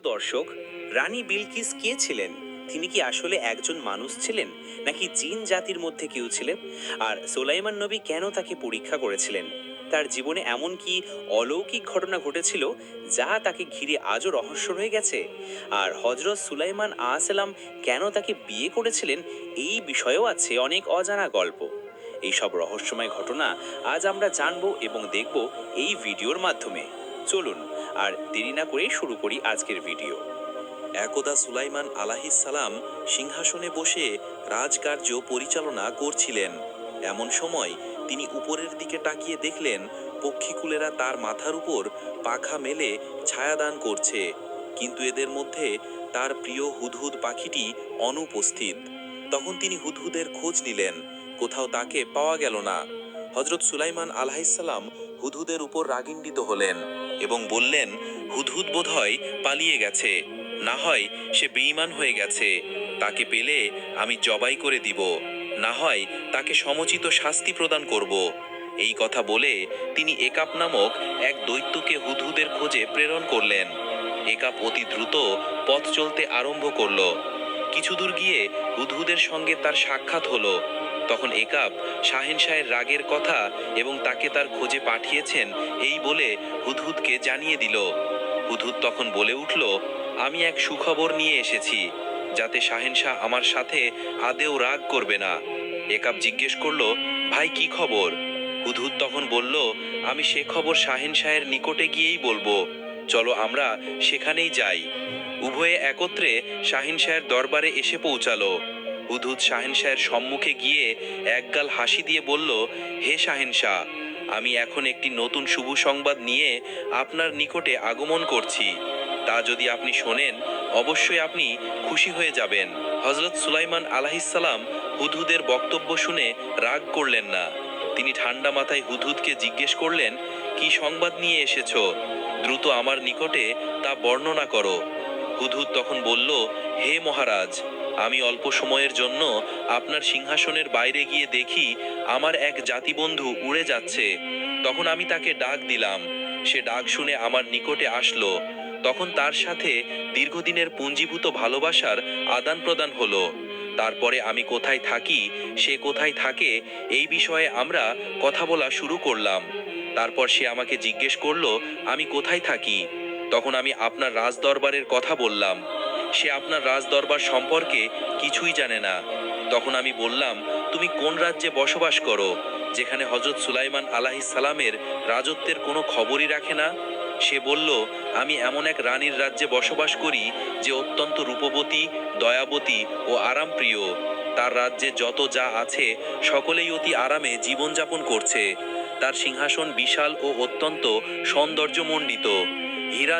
দর্শক, রানী বিলকিস কে ছিলেন? তিনি কি আসলে একজন মানুষ ছিলেন, নাকি জিন জাতির মধ্যে কেউ ছিলেন? আর সোলাইমান নবী কেন তাকে পরীক্ষা করেছিলেন? তার জীবনে এমন কি অলৌকিক ঘটনা ঘটেছিল, যা তাকে ঘিরে আজও রহস্য রয়ে গেছে? আর হজরত সুলাইমান আসালাম কেন তাকে বিয়ে করেছিলেন, এই বিষয়েও আছে অনেক অজানা গল্প। এইসব রহস্যময় ঘটনা আজ আমরা জানব এবং দেখব এই ভিডিওর মাধ্যমে। চলুন, আর দেরি না করে শুরু করি আজকের ভিডিও। একদা সুলাইমান আলাহিসাল্লাম সিংহাসনে বসে রাজকার্য পরিচালনা করছিলেন। এমন সময় তিনি উপরের দিকে তাকিয়ে দেখলেন, পক্ষীকুলেরা তার মাথার উপর পাখা মেলে ছায়াদান করছে। কিন্তু এদের মধ্যে তার প্রিয় হুদহুদ পাখিটি অনুপস্থিত। তখন তিনি হুদহুদের খোঁজ নিলেন, কোথাও তাকে পাওয়া গেল না। হজরত সুলাইমান আলাহিসাল্লাম হুদহুদের উপর রাগিন্ডিত হলেন এবং বললেন, হুদহুদ বোধহয় পালিয়ে গেছে। না হয় সে বেঈমান হয়ে গেছে। তাকে পেলে আমি জবাই করে দিব। না হয় তাকে সমচিত শাস্তি প্রদান করব। এই কথা বলে তিনি একাপ নামক এক দৈত্যকে হুদহুদের খোঁজে প্রেরণ করলেন। একাপ অতি দ্রুত পথ চলতে আরম্ভ করল। কিছু দূর গিয়ে হুদহুদের সঙ্গে তার সাক্ষাৎ হলো। তখন একাপ শাহেন শাহের রাগের কথা এবং তাকে তার খোঁজে পাঠিয়েছেন এই বলে হুদহুদকে জানিয়ে দিল। হুদহুদ তখন বলে উঠল, আমি এক সুখবর নিয়ে এসেছি, যাতে শাহেনশাহ আমার সাথে আদেও রাগ করবে না। একাপ জিজ্ঞেস করল, ভাই, কি খবর? হুদহুদ তখন বলল, আমি সে খবর শাহেনশাহের নিকটে গিয়েই বলব। চলো আমরা সেখানেই যাই। উভয়ে একত্রে শাহিন শাহের দরবারে এসে পৌঁছালো। হুদহুদ শাহেনশাহের সম্মুখে গিয়ে একগাল হাসি দিয়ে বলল, হে শাহিন শাহ, আমি এখন একটি নতুন শুভ সংবাদ নিয়ে আপনার নিকটে আগমন করছি। তা যদি আপনি শোনেন, অবশ্যই আপনি খুশি হয়ে যাবেন। হজরত সুলাইমান আলাহিসাল্লাম হুদহুদের বক্তব্য শুনে রাগ করলেন না। তিনি ঠান্ডা মাথায় হুদহুদকে জিজ্ঞেস করলেন, কি সংবাদ নিয়ে এসেছ? দ্রুত আমার নিকটে তা বর্ণনা করো। হুদহুদ তখন বলল, হে মহারাজ, আমি অল্প সময়ের জন্য আপনার সিংহাসনের বাইরে গিয়ে দেখি আমার এক জাতিবন্ধু উড়ে যাচ্ছে। তখন আমি তাকে ডাক দিলাম। সে ডাক শুনে আমার নিকটে আসলো। তখন তার সাথে দীর্ঘদিনের পুঞ্জীভূত ভালোবাসার আদান প্রদান হলো। তারপরে আমি কোথায় থাকি, সে কোথায় থাকে, এই বিষয়ে আমরা কথা বলা শুরু করলাম। তারপর সে আমাকে জিজ্ঞেস করল, আমি কোথায় থাকি? তখন আমি আপনার রাজদরবারের কথা বললাম। সে আপনার রাজদরবার সম্পর্কে কিছুই জানে না। তখন আমি বললাম, তুমি কোন রাজ্যে বসবাস করো, যেখানে হজরত সুলাইমান সালামের রাজত্বের কোনো খবরই রাখে না? সে বলল, আমি এমন এক রানীর রাজ্যে বসবাস করি, যে অত্যন্ত রূপবতী, দয়াবতী ও আরামপ্রিয়। তার রাজ্যে যত যা আছে, সকলেই অতি আরামে জীবনযাপন করছে। তার সিংহাসন বিশাল ও অত্যন্ত সৌন্দর্যমণ্ডিত। হীরা